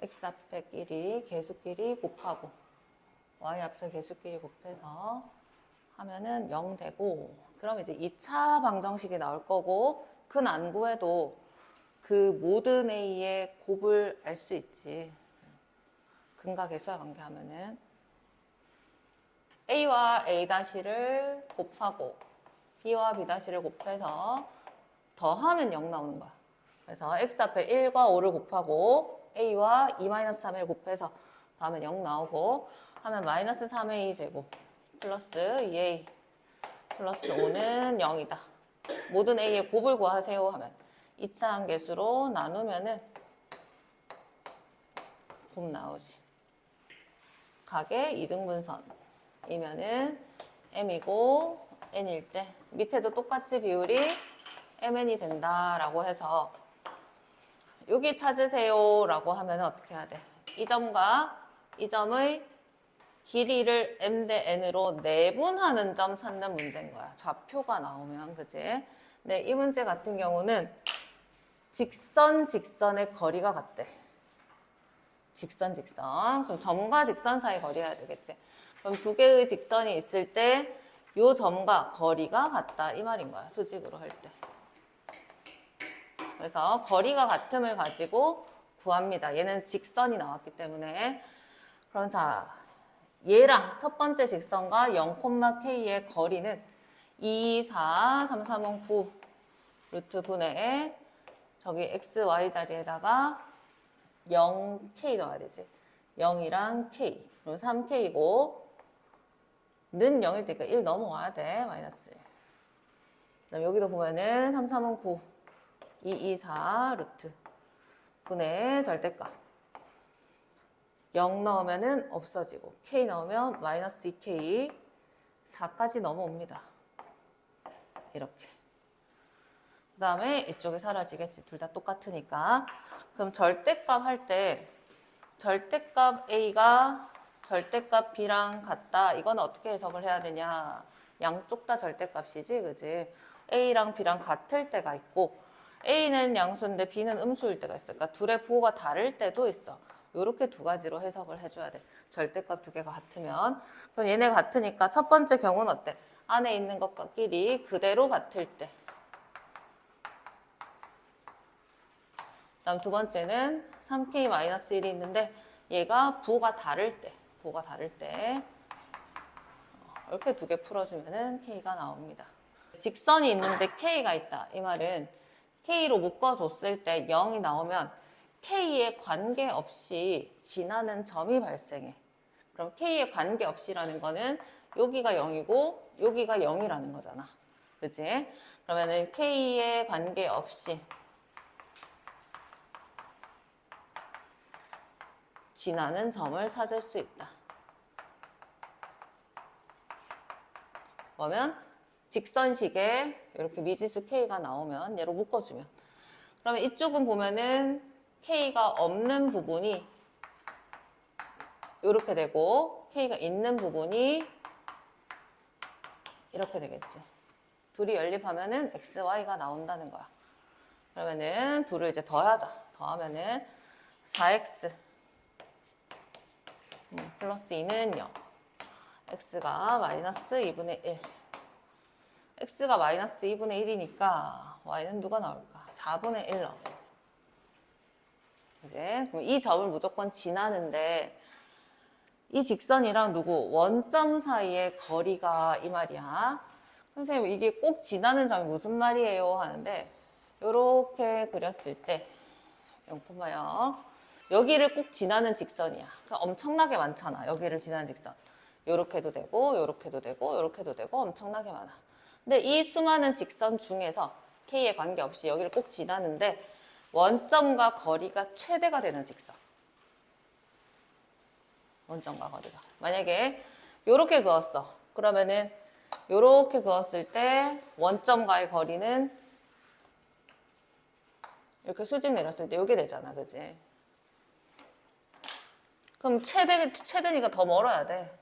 x 앞에끼리 개수끼리 곱하고 y 앞에 개수끼리 곱해서 하면은 0 되고 그럼 이제 2차 방정식이 나올 거고 그 난구해도 그 모든 a의 곱을 알 수 있지. 근과 계수와 관계하면은 a와 a-를 곱하고 b와 b-를 곱해서 더하면 0 나오는 거야. 그래서 x 앞에 1과 5를 곱하고 a와 2-3을 곱해서 더하면 0 나오고 하면 마이너스 3a 제곱 플러스 2a 플러스 5는 0이다. 모든 a의 곱을 구하세요 하면 2차 한개수로 나누면은 곱 나오지. 각의 2등분선이면은 m이고 n일 때 밑에도 똑같이 비율이 mn이 된다라고 해서 여기 찾으세요라고 하면 어떻게 해야 돼? 이 점과 이 점의 길이를 m 대 n으로 내분하는 점 찾는 문제인 거야. 좌표가 나오면 그지? 네, 이 문제 같은 경우는 직선 직선의 거리가 같대. 직선 직선. 그럼 점과 직선 사이 거리가 되겠지. 그럼 두 개의 직선이 있을 때 요 점과 거리가 같다 이 말인 거야. 수직으로 할 때. 그래서 거리가 같음을 가지고 구합니다. 얘는 직선이 나왔기 때문에 그럼 자 얘랑 첫 번째 직선과 0,k의 거리는 2, 4, 3, 3은 9 루트 분의 저기 x, y 자리에다가 0k 넣어야 되지. 0이랑 k. 그럼 3k이고 는 0일 테니까 1 넘어와야 돼. 마이너스. 그다음 여기도 보면은 3, 3은 9. 2, 2, 4 루트 분의 절대값. 0 넣으면은 없어지고 k 넣으면 마이너스 2k 4까지 넘어옵니다. 이렇게. 그 다음에 이쪽에 사라지겠지. 둘 다 똑같으니까. 그럼 절대값 할 때 절대값 A가 절대값 B랑 같다. 이건 어떻게 해석을 해야 되냐. 양쪽 다 절대값이지. 그지? A랑 B랑 같을 때가 있고 A는 양수인데 B는 음수일 때가 있어. 그러니까 둘의 부호가 다를 때도 있어. 이렇게 두 가지로 해석을 해줘야 돼. 절대값 두 개가 같으면. 그럼 얘네 같으니까 첫 번째 경우는 어때? 안에 있는 것끼리 그대로 같을 때. 다음 두 번째는 3k-1이 있는데 얘가 부호가 다를 때, 부호가 다를 때 어, 이렇게 두 개 풀어주면 은 k가 나옵니다. 직선이 있는데 k가 있다. 이 말은 k로 묶어줬을 때 0이 나오면 k에 관계없이 지나는 점이 발생해. 그럼 k에 관계없이라는 거는 여기가 0이고 여기가 0이라는 거잖아. 그지? 그러면은 k에 관계없이 지나는 점을 찾을 수 있다. 그러면 직선식에 이렇게 미지수 k가 나오면 얘로 묶어주면 그러면 이쪽은 보면은 k가 없는 부분이 이렇게 되고 k가 있는 부분이 이렇게 되겠지. 둘이 연립하면은 x, y가 나온다는 거야. 그러면은 둘을 이제 더하자. 더하면은 4x 음, 플러스 2는 0. x가 마이너스 2분의 1. X가 마이너스 2분의 1이니까 y는 누가 나올까? 4분의 1 나오죠. 이제 그럼 이 점을 무조건 지나는데 이 직선이랑 누구 원점 사이의 거리가 이 말이야. 선생님 이게 꼭 지나는 점이 무슨 말이에요 하는데 이렇게 그렸을 때 0,0 여기를 꼭 지나는 직선이야. 그러니까 엄청나게 많잖아. 여기를 지나는 직선. 요렇게도 되고 요렇게도 되고 요렇게도 되고 엄청나게 많아. 근데 이 수많은 직선 중에서 K에 관계없이 여기를 꼭 지나는데 원점과 거리가 최대가 되는 직선. 원점과 거리가. 만약에 요렇게 그었어. 그러면은 요렇게 그었을 때 원점과의 거리는 이렇게 수직 내렸을 때 요게 되잖아. 그지? 그럼 최대, 최대니까 더 멀어야 돼.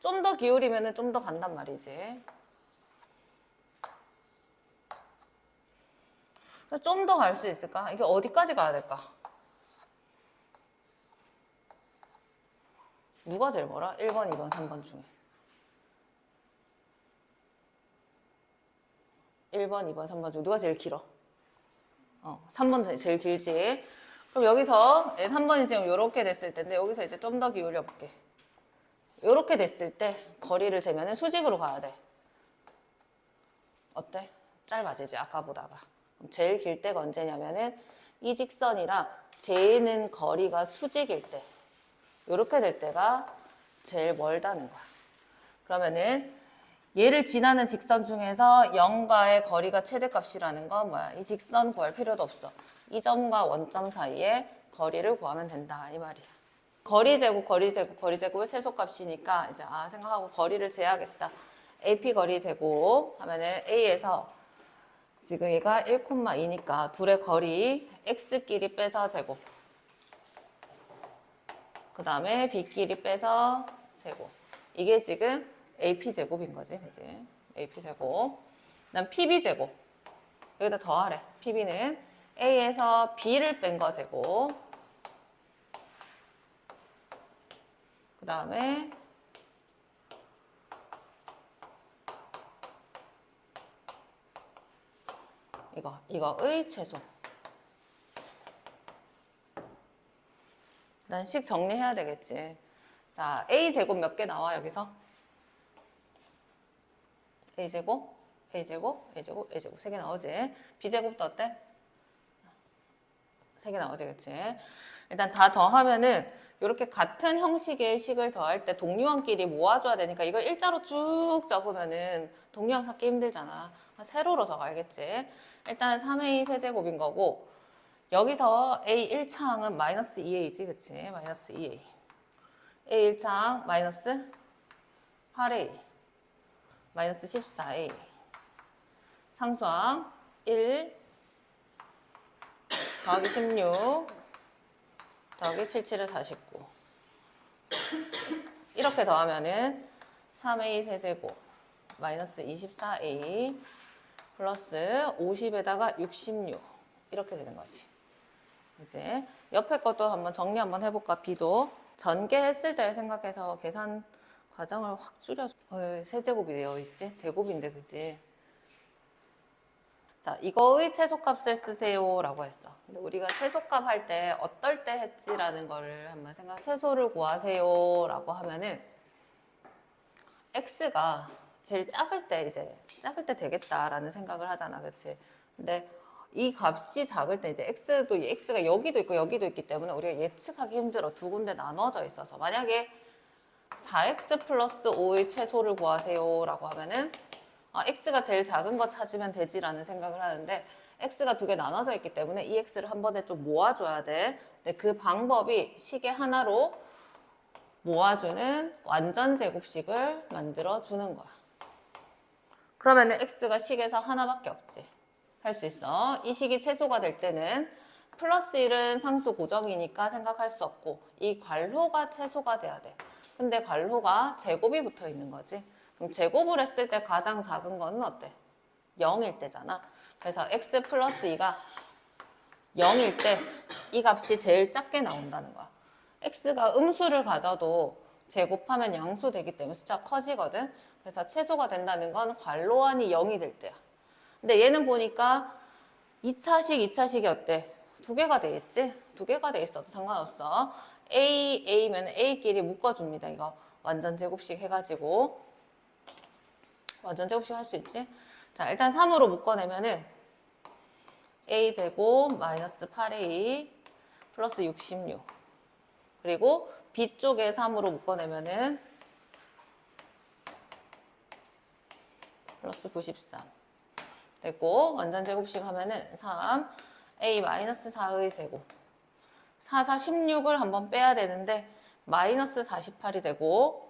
좀 더 기울이면 좀더 간단 말이지. 좀 더 갈 수 있을까? 이게 어디까지 가야 될까? 누가 제일 멀어? 1번, 2번, 3번 중에. 1번, 2번, 3번 중 누가 제일 길어? 어, 3번 제일 길지. 그럼 여기서 3번이 지금 이렇게 됐을 텐데 여기서 이제 좀 더 기울여 볼게. 이렇게 됐을 때 거리를 재면은 수직으로 가야 돼. 어때? 짧아지지 아까보다가. 제일 길 때가 언제냐면은 이 직선이랑 재는 거리가 수직일 때. 이렇게 될 때가 제일 멀다는 거야. 그러면은 얘를 지나는 직선 중에서 0과의 거리가 최대값이라는 건 뭐야? 이 직선 구할 필요도 없어. 이 점과 원점 사이에 거리를 구하면 된다 이 말이야. 거리 제곱, 거리 제곱, 거리 제곱의 최소값이니까 이제 아 생각하고 거리를 재야겠다. AP 거리 제곱 하면은 A에서 지금 얘가 1,2니까 둘의 거리 x끼리 빼서 제곱. 그 다음에 b끼리 빼서 제곱. 이게 지금 AP 제곱인 거지, 그지? AP 제곱. 그다음 PB 제곱. 여기다 더하래. PB는 A에서 B를 뺀 거 제곱. 그 다음에 이거, 이거의 최소. 난 식 정리해야 되겠지. 자, A 제곱 몇 개 나와, 여기서? A 제곱, A 제곱, A 제곱, A 제곱 세개 나오지. B 제곱도 어때? 세개 나오지, 그치? 일단 다 더하면은 이렇게 같은 형식의 식을 더할 때 동류항끼리 모아줘야 되니까 이걸 일자로 쭉 적으면은 동류항 찾기 힘들잖아. 세로로 적어야겠지. 일단 3A 세제곱인 거고 여기서 A 1차항은 마이너스 2A지, 그치? 마이너스 2A. A 1차항 마이너스 8A. 마이너스 14A. 상수항 1 더하기 16 더하기 77을 49. 이렇게 더하면은 3A 세제곱 마이너스 24A 플러스 50에다가 66 이렇게 되는 거지. 이제 옆에 것도 한번 정리 한번 해볼까? B도 전개했을 때 생각해서 계산 과정을 확 줄여. 어, 세제곱이 되어 있지? 제곱인데 그지? 자, 이거의 최소값을 쓰세요라고 했어. 근데 우리가 최소값 할 때 어떨 때 했지라는 거를 한번 생각. 최소를 구하세요라고 하면은 x가 제일 작을 때 이제 작을 때 되겠다라는 생각을 하잖아, 그렇지? 근데 이 값이 작을 때 이제 x도 x가 여기도 있고 여기도 있기 때문에 우리가 예측하기 힘들어 두 군데 나눠져 있어서 만약에 4x 플러스 5의 최소를 구하세요라고 하면은 아, x가 제일 작은 거 찾으면 되지라는 생각을 하는데 x가 두 개 나눠져 있기 때문에 이 x를 한 번에 좀 모아줘야 돼. 근데 그 방법이 시계 하나로 모아주는 완전 제곱식을 만들어 주는 거야. 그러면 은 x가 식에서 하나밖에 없지. 할 수 있어. 이 식이 최소가 될 때는 플러스 1은 상수 고정이니까 생각할 수 없고 이 괄호가 최소가 돼야 돼. 근데 괄호가 제곱이 붙어 있는 거지. 제곱을 했을 때 가장 작은 거는 어때? 0일 때잖아. 그래서 x 플러스 2가 0일 때 이 값이 제일 작게 나온다는 거야. x가 음수를 가져도 제곱하면 양수 되기 때문에 숫자 커지거든. 그래서 최소가 된다는 건 괄호안이 0이 될 때야. 근데 얘는 보니까 2차식, 2차식이 어때? 두 개가 되겠지? 두 개가 돼 있어도 상관없어. A, A면 A끼리 묶어줍니다. 이거 완전 제곱식 해가지고. 완전 제곱식 할 수 있지? 자, 일단 3으로 묶어내면은 A 제곱 마이너스 8A 플러스 66. 그리고 B 쪽에 3으로 묶어내면은 플러스 93. 됐고, 완전 제곱식 하면은 3, A 마이너스 4의 제곱. 4, 4, 16을 한번 빼야 되는데, 마이너스 48이 되고,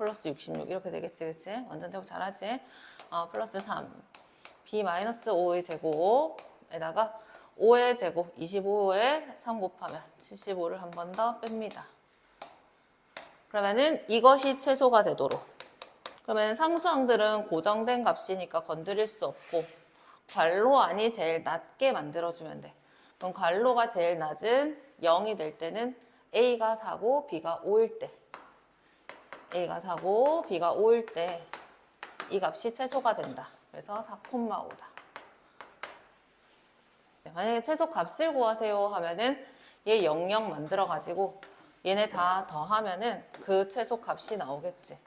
플러스 66 이렇게 되겠지, 그치? 완전 제곱 잘하지? 어, 플러스 3, B 마이너스 5의 제곱에다가 5의 제곱, 25에 3 곱하면 75를 한 번 더 뺍니다. 그러면은 이것이 최소가 되도록. 그러면 상수항들은 고정된 값이니까 건드릴 수 없고 괄호 안이 제일 낮게 만들어주면 돼. 그럼 괄호가 제일 낮은 0이 될 때는 A가 4고 B가 5일 때 A가 4고 B가 5일 때 이 값이 최소가 된다. 그래서 4,5다. 네, 만약에 최소 값을 구하세요 하면은 얘00 만들어 가지고 얘네 다 더하면은 그 최소 값이 나오겠지.